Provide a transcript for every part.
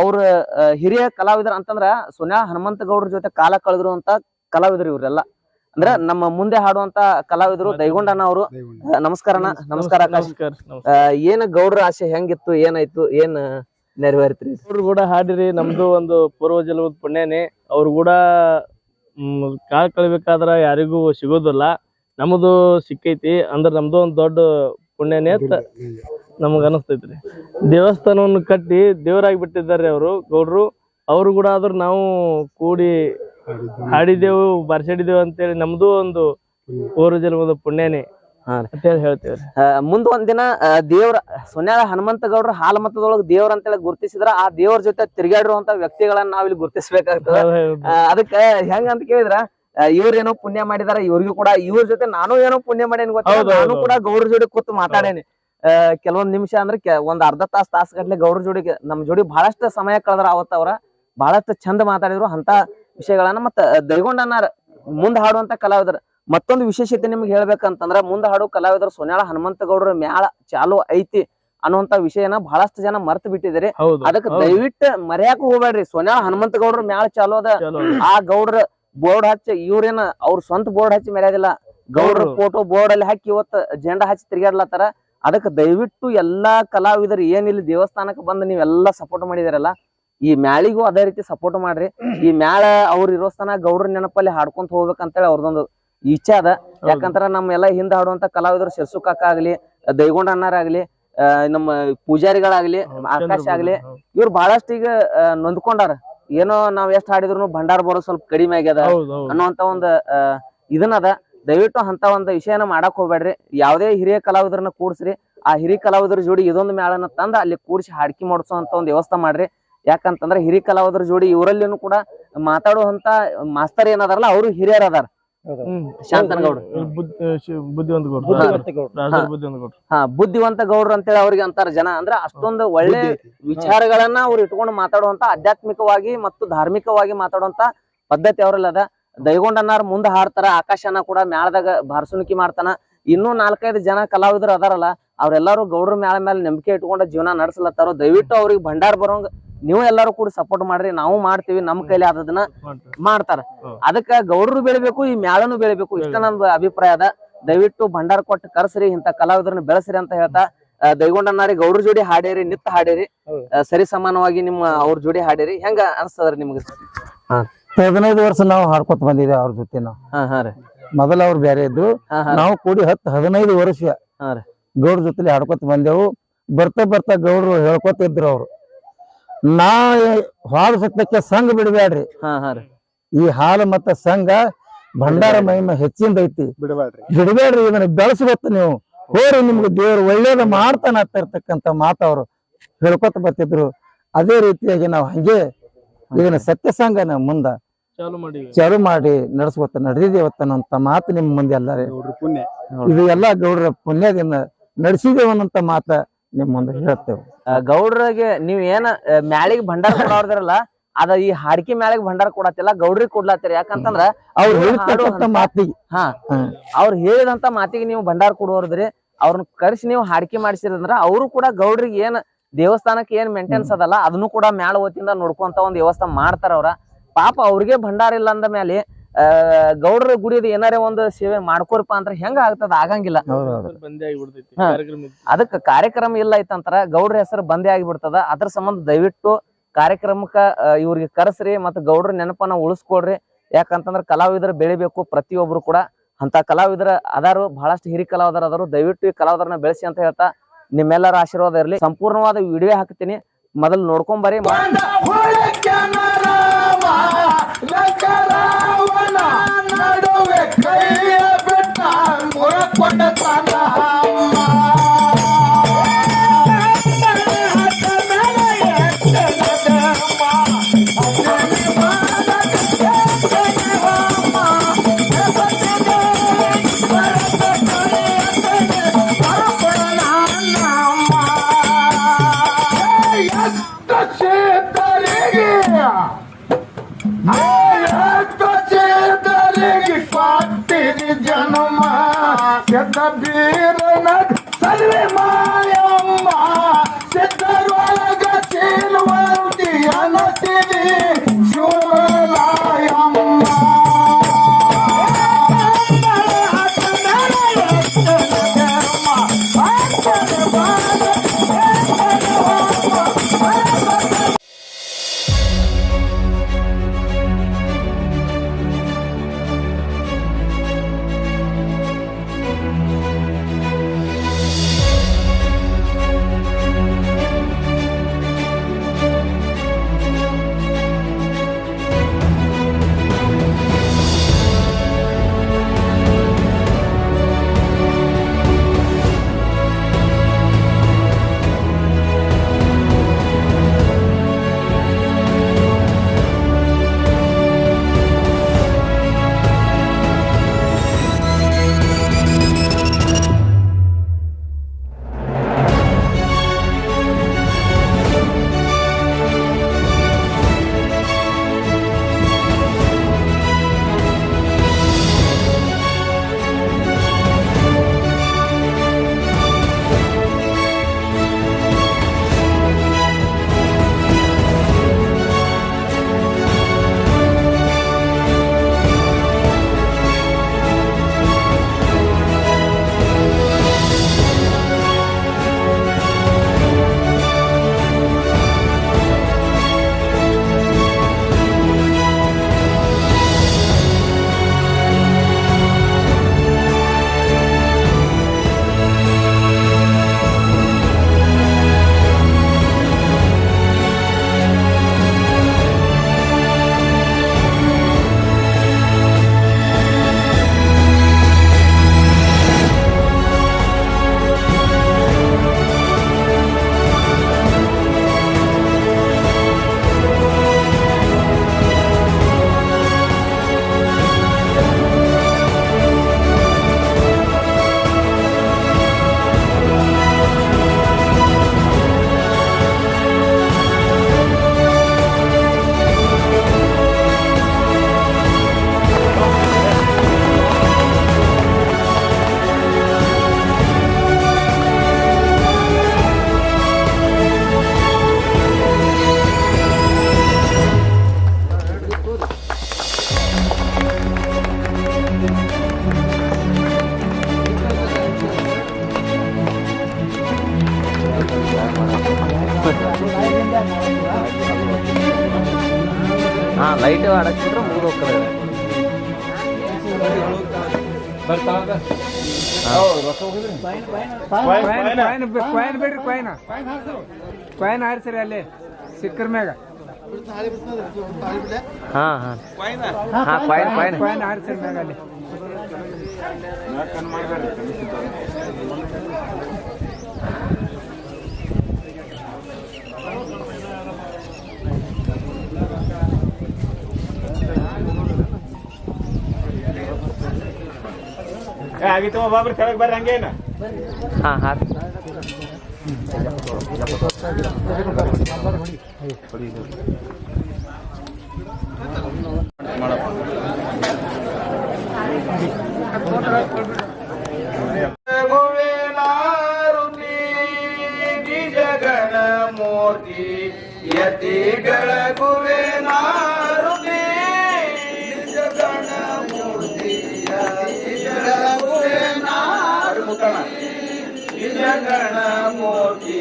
ಅವ್ರ ಹಿರಿಯ ಕಲಾವಿದರ ಅಂತಂದ್ರ ಸುನ್ಯಾ ಹನುಮಂತ ಗೌಡ್ರ ಜೊತೆ ಕಾಲ ಕಳೆದ್ರು ಅಂತ ಕಲಾವಿದ್ರು ಇವ್ರೆಲ್ಲ. ಅಂದ್ರ ನಮ್ಮ ಮುಂದೆ ಹಾಡುವಂತ ಕಲಾವಿದರು ದೈಗೊಂಡಣ್ಣ ಅವರು. ನಮಸ್ಕಾರ ನಮಸ್ಕಾರ ಏನ ಗೌಡ್ರ ಆಸೆ ಹೆಂಗಿತ್ತು ಏನಾಯ್ತು ಏನ್ ನೆರವೇರಿತ್ರಿ? ಅವ್ರು ಕೂಡ ಹಾಡಿರಿ ನಮ್ದು ಒಂದು ಪೂರ್ವ ಜನ್ಮದ ಪುಣ್ಯನೇ. ಅವ್ರು ಕೂಡ ಕಾಲ್ ಕಳಿಬೇಕಾದ್ರ ಯಾರಿಗೂ ಸಿಗೋದಿಲ್ಲ. ನಮ್ದು ಸಿಕ್ಕೈತಿ ಅಂದ್ರ ನಮ್ದು ಒಂದ್ ದೊಡ್ಡ ಪುಣ್ಯನೇ ಅಂತ ನಮಗ ಅನಸ್ತೈತ್ರಿ. ದೇವಸ್ಥಾನವನ್ನು ಕಟ್ಟಿ ದೇವರಾಗಿ ಬಿಟ್ಟಿದ್ದಾರೆ ಅವರು ಗೌಡ್ರು. ಅವ್ರು ಕೂಡ ಆದ್ರೂ ನಾವು ಕೂಡಿ ಹಾಡಿದೆವು ಬರ್ಸಾಡಿದೆವು ಅಂತೇಳಿ ನಮ್ದು ಒಂದು ಪೂರ್ವ ಜನ್ಮದ ಪುಣ್ಯನೇ ಹೇಳ್ತೇವ್ರಿ ಮುಂದ್ ಒಂದಿನ ದೇವ್ರ ಸೊನ್ಯಾಳ ಹನುಮಂತ ಗೌಡ್ರ ಹಾಲ ಮತದೊಳಗ ದೇವ್ರ ಅಂತೇಳಿ ಗುರ್ತಿಸಿದ್ರ ಆ ದೇವ್ರ ಜೊತೆ ತಿರುಗಾಡಿರುವಂತ ವ್ಯಕ್ತಿಗಳನ್ನ ನಾವಿಲ್ಲಿ ಇಲ್ಲಿ ಆ, ಅದಕ್ಕ ಹೆಂಗ ಅಂತ ಕೇಳಿದ್ರ ಇವ್ರ ಇವ್ರೇನೋ ಪುಣ್ಯ ಮಾಡಿದಾರ ಇವ್ರಿಗೂ ಕೂಡ ಇವ್ರ ಜೊತೆ ನಾನು ಏನೋ ಪುಣ್ಯ ಮಾಡೇನಿ ಗೊತ್ತಿಲ್ಲ ನಾನು ಕೂಡ ಗೌಡ್ರ ಜೋಡಿ ಕೂತು ಮಾತಾಡೇನಿ. ಕೆಲವೊಂದ್ ನಿಮಿಷ ಅಂದ್ರೆ ಒಂದ್ ಅರ್ಧ ತಾಸ್ ತಾಸ್ ಗಟ್ಲೆ ಗೌಡ್ರ ಜೋಡಿ ನಮ್ ಜೋಡಿ ಬಹಳಷ್ಟು ಸಮಯ ಕಳೆದ್ರ ಅವತ್ತ ಅವ್ರ ಬಹಳಷ್ಟು ಚಂದ ಮಾತಾಡಿದ್ರು. ಅಂತ ವಿಷಯಗಳನ್ನ ಮತ್ತ ದೈಗೊಂಡನ ಮುಂದ್ ಹಾಡುವಂತ ಕಲಾವಿದ್ರ. ಮತ್ತೊಂದು ವಿಶೇಷತೆ ನಿಮ್ಗೆ ಹೇಳ್ಬೇಕಂತಂದ್ರ ಮುಂದ್ ಹಾಡು ಕಲಾವಿದರು ಸೊನ್ಯಾಳ ಹನುಮಂತ ಗೌಡ್ರ ಮ್ಯಾಳ ಚಾಲು ಐತಿ ಅನ್ನುವಂತ ವಿಷಯನ ಬಹಳಷ್ಟು ಜನ ಮರ್ತು ಬಿಟ್ಟಿದ್ದಾರೆ ಅದಕ್ಕೆ. ದಯವಿಟ್ಟು ಮರ್ಯಾಕ ಹೋಗ್ಬೇಡ್ರಿ. ಸೊನ್ಯಾಳ ಹನುಮಂತ ಗೌಡ್ರ ಮ್ಯಾಳ ಚಾಲು ಅದ. ಆ ಗೌಡ್ರ ಬೋರ್ಡ್ ಹಚ್ಚಿ ಇವ್ರೇನ ಅವ್ರ ಸ್ವಂತ ಬೋರ್ಡ್ ಹಚ್ಚಿ ಮೆರೆಯೋದಿಲ್ಲ ಗೌಡ್ರ ಗೌಡ್ರು. ಫೋಟೋ ಬೋರ್ಡ್ ಅಲ್ಲಿ ಹಾಕಿ ಇವತ್ತು ಜೆಂಡ ಹಚ್ಚಿ ತಿರ್ಗಾಡ್ಲತ್ತಾರ ಅದಕ್ಕೆ ದಯವಿಟ್ಟು ಎಲ್ಲಾ ಕಲಾವಿದರು ಏನಿಲ್ಲ ದೇವಸ್ಥಾನಕ್ಕೆ ಬಂದು ನೀವೆಲ್ಲ ಸಪೋರ್ಟ್ ಮಾಡಿದಾರಲ್ಲ ಈ ಮ್ಯಾಳಿಗೂ ಅದೇ ರೀತಿ ಸಪೋರ್ಟ್ ಮಾಡ್ರಿ. ಈ ಮ್ಯಾಳ ಅವ್ರ ಇರೋ ಸ್ಥಾನ ಗೌಡ್ರ ನೆನಪಲ್ಲಿ ಹಾಡ್ಕೊಂತ ಹೋಗ್ಬೇಕಂತೇಳಿ ಅವ್ರದೊಂದು ಇಚ್ಛೆ ಅದ. ಯಾಕಂದ್ರ ನಮ್ಮ ಎಲ್ಲಾ ಹಿಂದ ಹಾಡುವಂತ ಕಲಾವಿದರು ಶಿರ್ಸು ಕಾಕ ಆಗ್ಲಿ ದೈಗೊಂಡ ಅಣ್ಣಾರಾಗ್ಲಿ ನಮ್ಮ ಪೂಜಾರಿಗಳಾಗ್ಲಿ ಆಕಾಶ್ ಆಗ್ಲಿ ಇವ್ರು ಬಹಳಷ್ಟು ಈಗ ನೊಂದ್ಕೊಂಡಾರ. ಏನೋ ನಾವ್ ಎಷ್ಟ್ ಹಾಡಿದ್ರು ಭಂಡಾರ ಬರೋ ಸ್ವಲ್ಪ ಕಡಿಮೆ ಆಗ್ಯದ ಅನ್ನುವಂತ ಒಂದ್ ಇದನ್ನದ ದಯವಿಟ್ಟು ಅಂತ ಒಂದ್ ವಿಷಯನ ಮಾಡಕ್ ಹೋಗ್ಬೇಡ್ರಿ. ಯಾವ್ದೇ ಹಿರಿಯ ಕಲಾವಿದರನ್ನ ಕೂಡ್ಸ್ರಿ. ಆ ಹಿರಿಯ ಕಲಾವಿದರ ಜೋಡಿ ಇದೊಂದು ಮೇಳನ ತಂದ ಅಲ್ಲಿ ಕೂಡ್ಸಿ ಹಾಡ್ಕಿ ಮಾಡಿಸೋ ಅಂತ ಒಂದು ವ್ಯವಸ್ಥೆ ಮಾಡ್ರಿ. ಯಾಕಂತಂದ್ರೆ ಹಿರಿಯ ಕಲಾವಿದರ ಜೋಡಿ ಇವರಲ್ಲಿನೂ ಕೂಡ ಮಾತಾಡುವಂತ ಮಾಸ್ತರ್ ಏನದಾರಲ್ಲ ಅವರು ಹಿರಿಯರ್ ಅದಾರ. ಹಾ. ಬುದ್ಧಿವಂತ ಗೌಡ್ರು ಅಂತೇಳಿ ಅವ್ರಿಗೆ ಅಂತಾರ ಜನ. ಅಂದ್ರ ಅಷ್ಟೊಂದು ಒಳ್ಳೆ ವಿಚಾರಗಳನ್ನ ಅವ್ರು ಇಟ್ಕೊಂಡು ಮಾತಾಡುವಂತ ಆಧ್ಯಾತ್ಮಿಕವಾಗಿ ಮತ್ತು ಧಾರ್ಮಿಕವಾಗಿ ಮಾತಾಡುವಂತ ಪದ್ಧತಿ ಅವರಲ್ಲದ. ಅದ ದೈಗೊಂಡನ್ನಾರ ಮುಂದೆ ಹಾಡ್ತಾರ ಆಕಾಶನ ಕೂಡ ಮ್ಯಾಳದಾಗ ಬಾರ್ಸುಣಿಕೆ ಮಾಡ್ತಾನ. ಇನ್ನೂ ನಾಲ್ಕೈದು ಜನ ಕಲಾವಿದರು ಅದಾರಲ್ಲ ಅವ್ರೆಲ್ಲರೂ ಗೌಡ್ರ ಮ್ಯಾಲ ಮೇಲೆ ನಂಬಿಕೆ ಇಟ್ಕೊಂಡ ಜೀವನ ನಡೆಸಲತ್ತಾರೋ. ದಯವಿಟ್ಟು ಅವ್ರಿಗೆ ಭಂಡಾರ ಬರೋಂಗ ನೀವು ಎಲ್ಲರೂ ಕೂಡ ಸಪೋರ್ಟ್ ಮಾಡ್ರಿ ನಾವು ಮಾಡ್ತೀವಿ ನಮ್ಮ ಕೈಲಿ ಆದದನ್ನ ಮಾಡ್ತಾರ. ಅದಕ್ಕ ಗೌಡ್ರು ಬೆಳಿಬೇಕು ಈ ಮ್ಯಾಳನು ಬೆಳಿಬೇಕು ಇಷ್ಟ ನಂದು ಅಭಿಪ್ರಾಯ ಅದ. ದಯವಿಟ್ಟು ಭಂಡಾರ ಕೊಟ್ಟು ಕರ್ಸ್ರಿ ಇಂತ ಕಲಾವಿದರನ್ನ ಬೆಳೆಸ್ರಿ ಅಂತ ಹೇಳ್ತಾ ದೈಗೊಂಡನ್ನಾರಿ ಗೌಡ್ರ ಜೋಡಿ ಹಾಡೇರಿ ನಿತ್ತ ಹಾಡೇರಿ. ಸರಿ ಸಮಾನವಾಗಿ ನಿಮ್ಮ ಅವ್ರ ಜೋಡಿ ಹಾಡೇರಿ. ಹೆಂಗ ಅನ್ಸ್ತದ್ರಿ ನಿಮ್ಗೆ? ಹದಿನೈದು ವರ್ಷ ನಾವು ಹಾಡ್ಕೊತ ಬಂದಿದ್ದೇವೆ ಅವ್ರ ಜೊತೆ ನಾವು. ಹಾ ಹಾ ರೀ. ಮೊದಲ ಅವ್ರು ಬೇರೆ ಇದ್ರು. ಹಾ ಹಾ ನಾವು ಕೂಡಿ ಹತ್ತು ಹದಿನೈದು ವರ್ಷ ಹಾ ರೀ. ಗೌಡ್ರ ಜೊತೆಲಿ ಹಾಡ್ಕೊತ ಬಂದೆವು. ಬರ್ತಾ ಬರ್ತಾ ಗೌಡ್ರು ಹೇಳ್ಕೊತ ಇದ್ರು ಅವ್ರು. ನಾ ಹಾಡು ಸತ್ಯಕ್ಕೆ ಸಂಘ ಬಿಡಬೇಡ್ರಿ ಹಾ ಹಾ ರೀ. ಈ ಹಾಲು ಮತ್ತ ಸಂಘ ಭಂಡಾರ ಮಹಿಮೆ ಹೆಚ್ಚಿಂದ ಐತಿ. ಬಿಡಬೇಡ್ರಿ ಬಿಡಬೇಡ್ರಿ ಇದನ್ನ ಬೆಳೆಸ್ಬೇಕು ನೀವು. ಹೋರಿ ನಿಮ್ಗೆ ದೇವ್ರು ಒಳ್ಳೇದ ಮಾಡ್ತಾನ ಅಂತ ಇರ್ತಕ್ಕಂತ ಮಾತು ಅವ್ರು ಹೇಳ್ಕೊತ ಬರ್ತಿದ್ರು. ಅದೇ ರೀತಿಯಾಗಿ ನಾವು ಹಂಗೆ ಇದನ್ನ ಸತ್ಯಸಂಗನ ಮುಂದ ಚಾಲು ಮಾಡಿ. ಚಾಲು ಮಾಡಿ ನಡೆಸ್ಕೊತ ನಡೆದಿದ್ದೇವತ್ತನ್ನಂತ ಮಾತು ನಿಮ್ಮ ಮುಂದೆ ಎಲ್ಲಾರೇ. ಪುಣ್ಯ. ಇದು ಎಲ್ಲಾ ಗೌಡ್ರ ಪುಣ್ಯದಿಂದ ನಡೆಸಿದೇವನ್ನಂತ ಮಾತ ನಿಮ್ ಮುಂದೆ ಹೇಳ್ತೇವೆ. ಗೌಡ್ರಿಗೆ ನೀವ್ ಏನ ಮ್ಯಾಳಿಗೆ ಭಂಡಾರ ಮಾಡಿದ್ರಲ್ಲ ಅದ ಈ ಹಾಡ್ಕಿ ಮ್ಯಾಳಿಗೆ ಭಂಡಾರ ಕೊಡತ್ತಿಲ್ಲ ಗೌಡ್ರಿಗೆ ಕೊಡ್ಲಾತಿರಿ ಯಾಕಂತಂದ್ರ ಅವ್ರು ಹೇಳಿದಂತ ಮಾತಿಗೆ. ಹಾ. ಅವ್ರು ಹೇಳಿದಂತ ಮಾತಿಗೆ ನೀವು ಭಂಡಾರ ಕೊಡುವ್ರಿ ಅವ್ರನ್ನ ಕರೆಸಿ ನೀವು ಹಾಡಿಕೆ ಮಾಡಿಸಿರಂದ್ರ ಅವರು ಕೂಡ ಗೌಡ್ರಿಗೆ ಏನ್ ದೇವಸ್ಥಾನಕ್ಕೆ ಏನ್ ಮೇಂಟೆನ್ಸ್ ಅದಲ್ಲ ಅದನ್ನು ಕೂಡ ಮ್ಯಾಳ ಹೊತ್ತಿಂದ ನೋಡ್ಕೊಂತ ಒಂದ್ ವ್ಯವಸ್ಥೆ ಮಾಡ್ತಾರ ಅವ್ರ. ಪಾಪ ಅವ್ರಿಗೆ ಭಂಡಾರ ಇಲ್ಲ ಅಂದ ಮೇಲೆ ಆ ಗೌಡ್ರ ಗುಡಿದ ಏನಾರೇ ಒಂದು ಸೇವೆ ಮಾಡ್ಕೋರಪ್ಪ ಅಂದ್ರೆ ಹೆಂಗ ಆಗ್ತದ? ಆಗಂಗಿಲ್ಲ. ಅದಕ್ಕ ಬಂದೇ ಆಗಿಬಿಡ್ತೈತಿ ಕಾರ್ಯಕ್ರಮ ಅದಕ್ಕೆ ಕಾರ್ಯಕ್ರಮ ಇಲ್ಲ ಐತಂತರ ಗೌಡ್ರ ಹೆಸರು ಬಂದೇ ಆಗಿಬಿಡ್ತದ. ಅದ್ರ ಸಂಬಂಧ ದಯವಿಟ್ಟು ಕಾರ್ಯಕ್ರಮಕ್ಕ ಇವ್ರಿಗೆ ಕರೆಸ್ರಿ ಮತ್ತ ಗೌಡ್ರ ನೆನಪನ್ನ ಉಳಿಸ್ಕೊಡ್ರಿ. ಯಾಕಂತಂದ್ರ ಕಲಾವಿದರು ಬೆಳಿಬೇಕು ಪ್ರತಿಯೊಬ್ರು ಕೂಡ. ಅಂತ ಕಲಾವಿದರ ಅದಾರು ಬಹಳಷ್ಟು ಹಿರಿ ಕಲಾವಿದರ ಅದಾರು ದಯವಿಟ್ಟು ಈ ಕಲಾವಿದರನ್ನ ಬೆಳೆಸಿ ಅಂತ ಹೇಳ್ತಾ ನಿಮ್ಮೆಲ್ಲರ ಆಶೀರ್ವಾದ ಇರಲಿ. ಸಂಪೂರ್ಣವಾದ ವಿಡಿಯೋ ಹಾಕ್ತೀನಿ. ಮೊದಲು ನೋಡ್ಕೊಂಬರಿ. ನಡುವೆ ಕೈಯ ಲೈಟ್ ಆಡಕ್ಬಿಟ್ರೆ ಮುಗಿದು ಹೋಗ್ತದೆ ಕಾಯಿನ್ ಬಿಡ್ರಿ ಕಾಯಿನ್ ಕಾಯಿನ್ ಹಾರಿಸ್ರಿ ಅಲ್ಲಿ ಸಿಕ್ಕರ್ ಮ್ಯಾಗ. ಹಾ ಹಾ. ಹಾ ಕಾಯಿನ್ ಕಾಯಿನ್ ಕಾಯಿನ್ ಹಾರಿಸ್ರಿ ಮ್ಯಾಗ ಅಲ್ಲಿ. ಆಗಿತ್ತು ಒಬ್ಬೊಬ್ರು ಕೆಳಗೆ ಬರ್ರಿ ಹಂಗೇನ ಹಾ ಹಾ ಗುವೇನಾರುತಿ ನಿಜಗಣ ಮೂರ್ತಿ ಯತಿಗಳ ಗುವೇನಾರುತಿ ನಿಜಗಣ ಮೂರ್ತಿ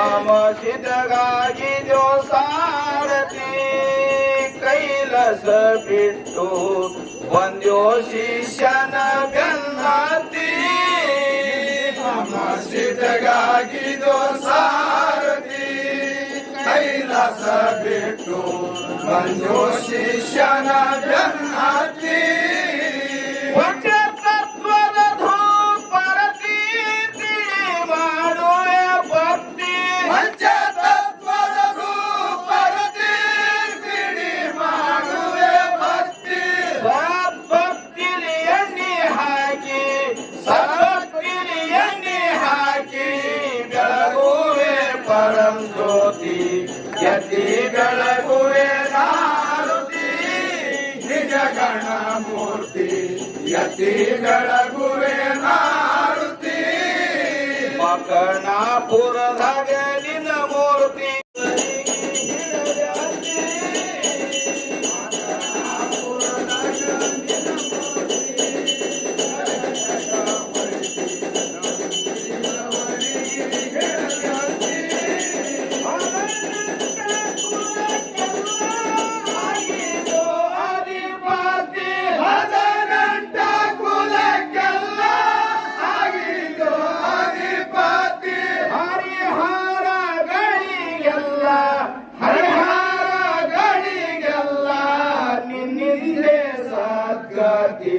ಅಮಸಿದಗಾಗಿ ಸಾರತಿ ಕೈಲಸ ಬಿಟ್ಟು ಒಂದ್ಯೋ ಶಿಷ್ಯನ ಬೆನ್ನತಿ ಸಿದ್ಧಗಾಗಿದೋ ಸಾರಥಿ ಕೈಲಾಸ ಬಿಟ್ಟು ಬಂದು ಶಿಷ್ಯನ ಬೆನ್ನತಿ ಯತಿ ಬೆಳಗುವೆ ನಾರುತಿ ನಿಜ ಗಣ ಮೂರ್ತಿ ಯತಿ ಸದ್ಗತಿ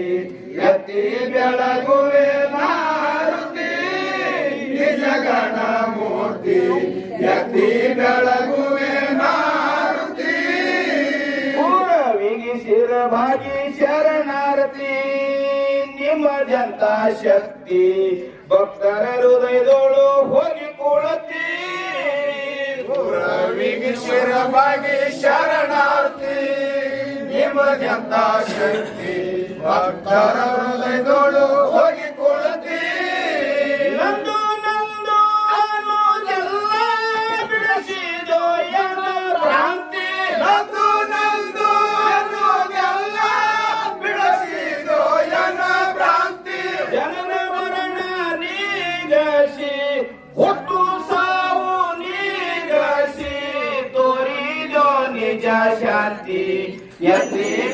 ಯತಿ ಬೆಳಗುವೆ ಮಾರುತಿ, ನಿಜ ಗಣ ಮೂರ್ತಿ ಯತಿ ಬೆಳಗುವೆ ಮಾರುತಿ. ಪೂರವಿಗಿ ಶಿರಭಾಗಿ ಶರಣಾರತಿ ನಿಮ್ಮ ಜಂತ ಶಕ್ತಿ, ಭಕ್ತರ ಹೃದಯದೋಳು ಹೋಗಿ ಕುಳತಿ ಪೂರವಿಗಿ ಶಿರಭಾಗಿ ಶರಣಾರ್ಥಿ ನಿಮ್ಮ ಜಂತ ಶಕ್ತಿ ಭಕ್ತರ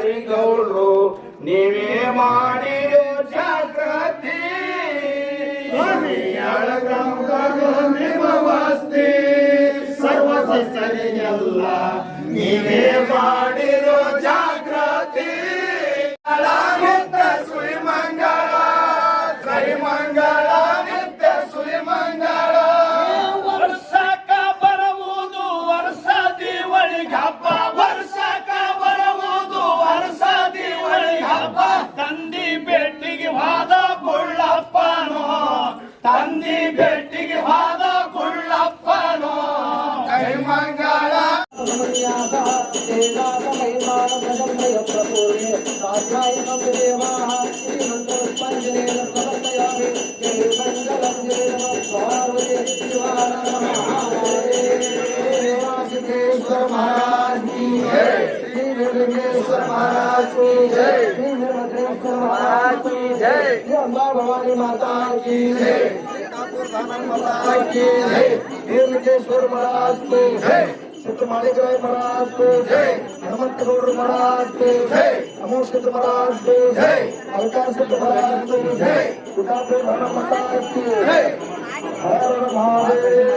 ಭಕ್ತರಿಗೌಡ್ರು ನೀವೇ ಮಾಡಿರೋ ಜಾಗೃತಿ ನಿಮಸ್ತಿ ಸರ್ವ ಭಕ್ತರಿಗೆಲ್ಲ ನೀವೇ ಮಾಡಿರೋ ಜಾಗೃತಿ ನಿತ್ಯ ಸುರಿಮಂಗಳ ನಿತ್ಯ ಸುರಿಮಂಗಳ. ವರ್ಷಕ ಬರುವುದು ವರ್ಷ ದಿವಳಿಗೆ ಹಬ್ಬ. जय श्री निर्भद्रेश्वर महाराज की जय श्री अम्बा भवानी माता की जय माता की जय निर्विघ्नेश्वर महाराज की जय सिद्ध मालिकराय महाराज को जय हनुमंत गौड़ महाराज को जय अमोषित महाराज को जय अलकार सिद्ध महाराज को जय कुटापुर महाराज की जय हर महादेव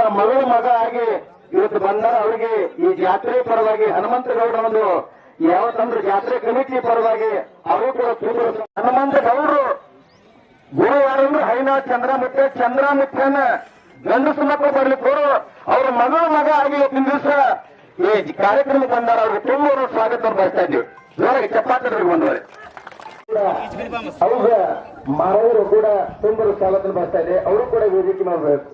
ಕೂಡ ಮಗಳ ಮಗ ಆಗಿ ಇವತ್ತು ಬಂದಾರ ಅವರಿಗೆ ಈ ಜಾತ್ರೆ ಪರವಾಗಿ ಹನುಮಂತಗೌಡರ ಒಂದು ಯಾವತ್ತಂದ್ರೆ ಜಾತ್ರೆ ಕಮಿಟಿ ಪರವಾಗಿ ಅವರು ಕೂಡ ತುಂಬ ಹನುಮಂತಗೌಡರು ಗುರು ಯಾರಂದ್ರೆ ಹೈನಾ ಚಂದ್ರಮುತ್ತೆ ಚಂದ್ರಮುತ್ತನ ಗಂಡಸು ಮಕ್ಕಳು ಬರ್ಲಿಕ್ಕೋರು ಅವ್ರ ಮಗಳ ಮಗ ಆಗಿ ಇವತ್ತಿನ ದಿವಸ ಈ ಕಾರ್ಯಕ್ರಮ ಬಂದಾರ ಅವ್ರಿಗೆ ತುಂಬ ಸ್ವಾಗತ ಬರ್ತಾ ಇದ್ದೀವಿ. ಜೋರಾಗಿ ಚಪ್ಪಾತ್ರರಿಗೆ ಬಂದವರೆ. ಅವ್ರ ಮಾರವರು ಕೂಡ ತುಂಬ ಸ್ವಾಗತ ಬರ್ತಾ ಇದೆ ಅವರು ಕೂಡ ವೇದಿಕೆ ಮಾಡಬೇಕು.